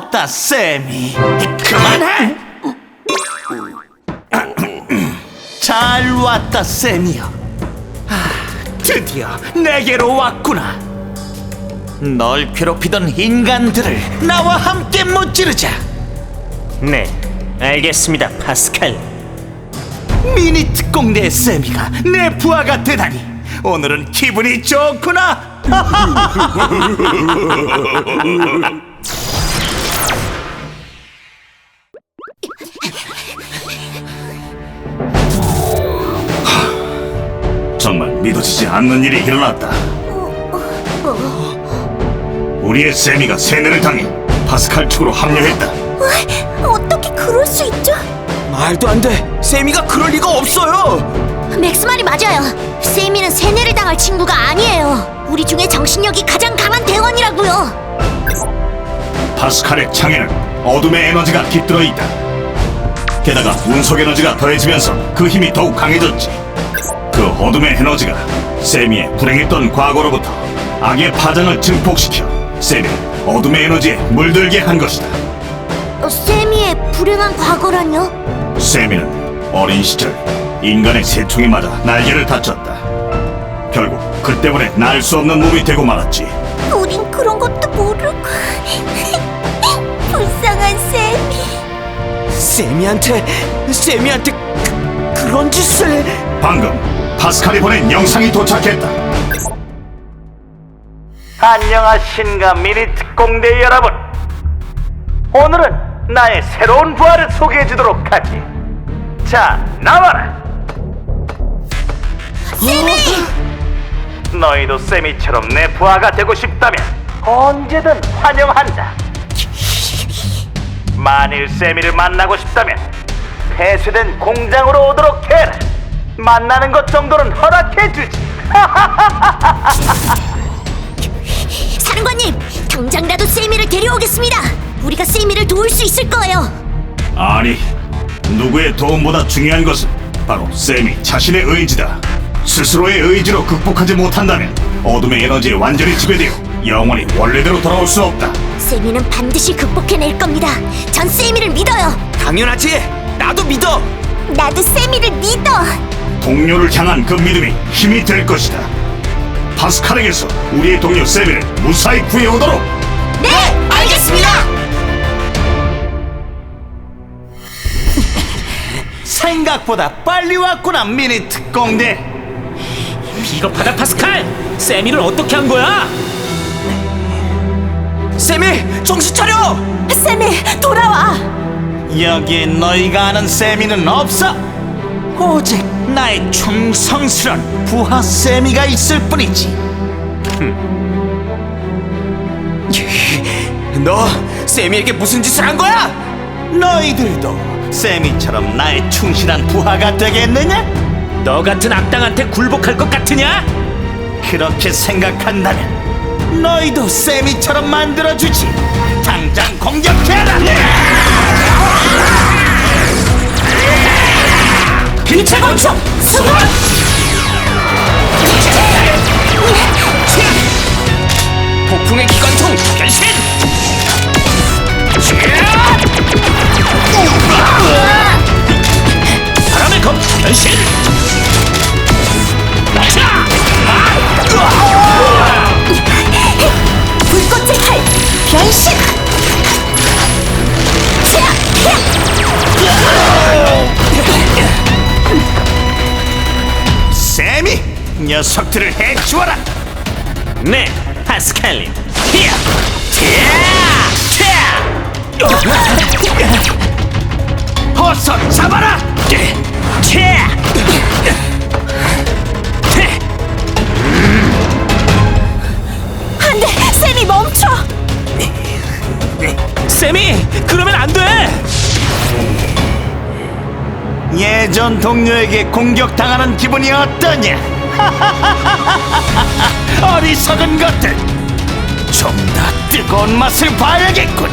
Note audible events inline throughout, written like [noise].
잘 왔다 쌤이. 그만해. 잘 왔다 쌤이여. 아, 드디어 내게로 왔구나. 널 괴롭히던 인간들을 나와 함께 무찌르자. 네, 알겠습니다, 파스칼. 미니 특공대 세미가 내 부하가 되다니 오늘은 기분이 좋구나 [laughs] [laughs] 않는 일이 일어났다 우리의 세미가 세뇌를 당해 파스칼 측으로 합류했다 어떻게 그럴 수 있죠? 말도 안 돼. 세미가 그럴 리가 없어요. 맥스 말이 맞아요. 세미는 세뇌를 당할 친구가 아니에요. 우리 중에 정신력이 가장 강한 대원이라고요. 파스칼의 창에는 어둠의 에너지가 깃들어 있다. 게다가 운석 에너지가 더해지면서 그 힘이 더욱 강해졌지. 그 어둠의 에너지가 세미의 불행했던 과거로부터 악의 파장을 증폭시켜 세미를 어둠의 에너지에 물들게 한 것이다. 어, 세미의 불행한 과거라뇨? 세미는 어린 시절 인간의 새총에 맞아 날개를 다쳤다. 결국 그 때문에 날 수 없는 몸이 되고 말았지. 우린 그런 것도 모르고 [laughs] 불쌍한 세미. 세미한테 세미한테 그, 그런 짓을 방금 파스칼이 보낸 영상이 도착했다. 안녕하신가 미니 특공대 여러분. 오늘은 나의 새로운 부하를 소개해 주도록 하지. 자, 나와라. 세미! 너희도 세미처럼 내 부하가 되고 싶다면 언제든 환영한다. 만일 세미를 만나고 싶다면 폐쇄된 공장으로 오도록 해라. 만나는 것 정도는 허락해 주지. 사령관님, 당장 나도 세미를 데려오겠습니다. 우리가 세미를 도울 수 있을 거예요. 아니, 누구의 도움보다 중요한 것은 바로 쌤이 자신의 의지다. 스스로의 의지로 극복하지 못한다면 어둠의 에너지에 완전히 지배되어 영원히 원래대로 돌아올 수 없다. 세미는 반드시 극복해낼 겁니다. 전 세미를 믿어요. 당연하지. 나도 믿어. 나도 세미를 믿어. 동료를 향한 그 믿음이 힘이 될 것이다. 파스칼에게서 우리의 동료 세미를 무사히 구해오도록 네, 알겠습니다. 생각보다 빨리 왔구나 미니 특공대. 비겁하다, 파스칼. 세미를 어떻게 한 거야? 세미 정신 차려. 세미, 돌아와. 여기에 너희가 아는 세미는 없어. 오직 나의 충성스런 부하 세미가 있을 뿐이지. 너 세미에게 무슨 짓을 한 거야? 너희들도 세미처럼 나의 충실한 부하가 되겠느냐? 너 같은 악당한테 굴복할 것 같으냐? 그렇게 생각한다면 너희도 세미처럼 만들어주지. 당장 공격해라. 권총 수건! 폭풍의 기관총 변신! 바람의 검 변신! 녀석들을 해주어라! 네, 파스칼린! 히야! 티야! 티야! 어서 잡아라! 티야! 안돼! 쌤이 멈춰! 쌤이! 그러면 안 돼! 예전 동료에게 공격당하는 기분이 어떠냐? [laughs] 어리석은 것들! 좀 더 뜨거운 맛을 봐야겠군!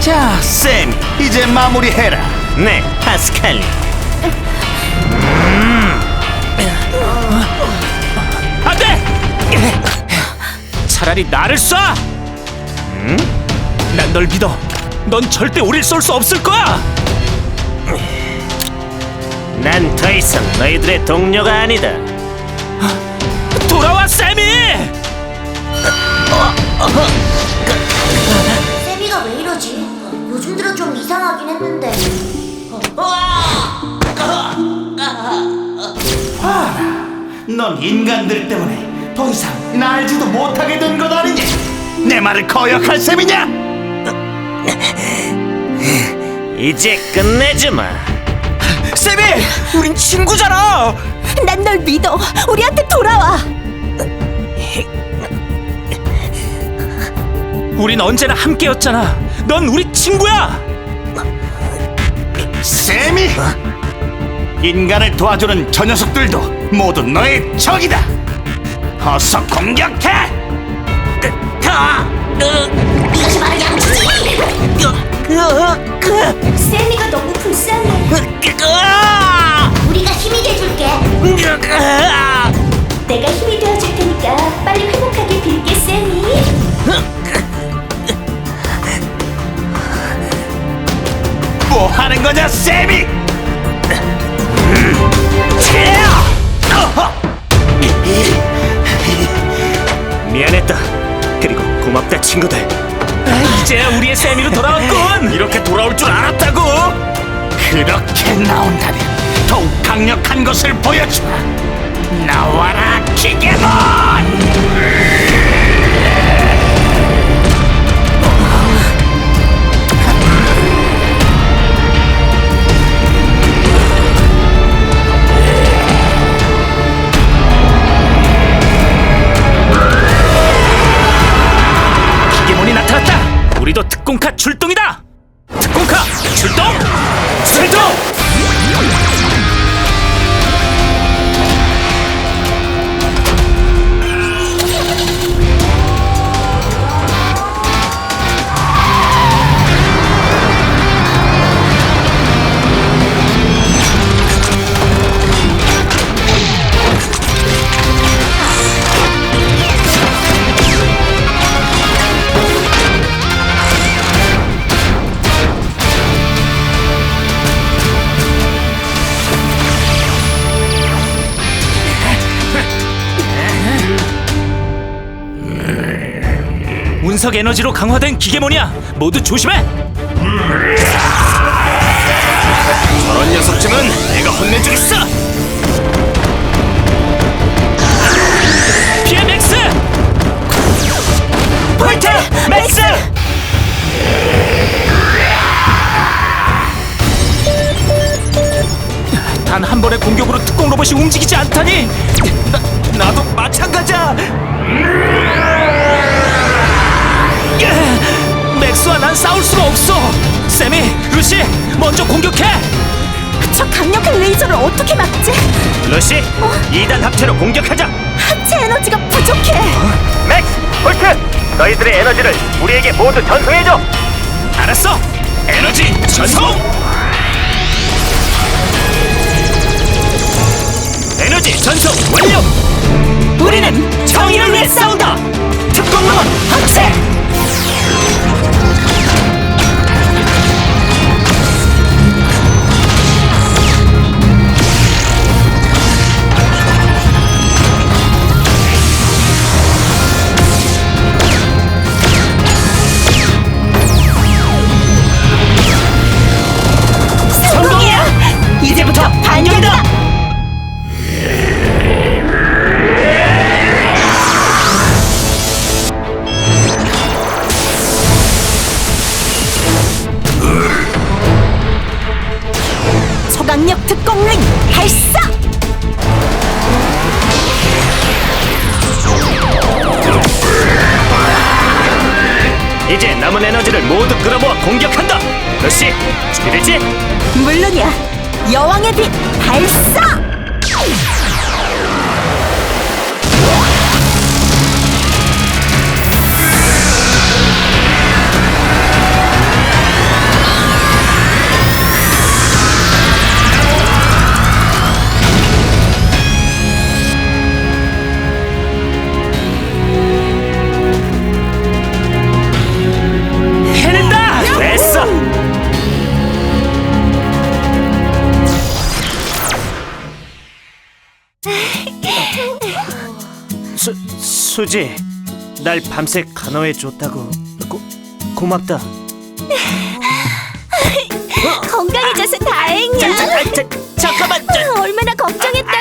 자, 쌤, 이제 마무리해라. 네, 파스칼리. 안돼! 차라리 나를 쏴! 난 널 믿어. 넌 절대 우릴 쏠 수 없을 거야. 난 더 이상 너희들의 동료가 아니다. 돌아와, 세미! 세미가 왜 이러지? 요즘 들어 좀 이상하긴 했는데. 넌 인간들 때문에 더 이상 날지도 못하게 된 것 아니냐? 내 말을 거역할 셈이냐? 이제 끝내주마. 세미, 우린 친구잖아. 난 널 믿어. 우리한테 돌아와. 우린 언제나 함께였잖아. 넌 우리 친구야. 셈이! 인간을 도와주는 저 녀석들도 모두 너의 적이다! 어서 공격해! 이것이 바로 양치지. 세미가 너무 불쌍해. 우리가 힘이 돼줄게. 내가 힘이 되어줄 테니까 빨리 회복하게 빌게, 세미. 뭐 하는 거냐, 셈이! 미안했다. 그리고 고맙다 친구들. 이제야 우리의 세미로 돌아왔군. 이렇게 돌아올 줄 알았다고? 그렇게 나온다면 더욱 강력한 것을 보여주마! 나와라, 기계몬! 우리도 특공카 출동이다. 특공카 출동. 출동. 운석 에너지로 강화된 기계몬이야. 모두 조심해. 저런 녀석쯤은 내가 혼내주겠어! 피해 맥스. 포인트 맥스. 단 한 번의 공격으로 특공 로봇이 움직이지 않다니. 나, 나도 마찬가지야. 맥스와 난 싸울 수가 없어. 세미, 루시, 먼저 공격해. 저 강력한 레이저를 어떻게 막지? 루시, 2단 합체로 공격하자. 합체 에너지가 부족해. 맥스, 홀트, 너희들의 에너지를 우리에게 모두 전송해줘. 알았어. 에너지 전송. 에너지 전송 완료. 우리는 정의를 위해 싸운다. 특공로 이제 남은 에너지를 모두 끌어모아 공격한다. 루시, 준비됐지? 물론이야. 여왕의 빛 발사! 수, 수지, 날 밤새 간호해 줬다고 고, 고맙다. 건강해져서 다행이야. 잠깐만, 얼마나 걱정했던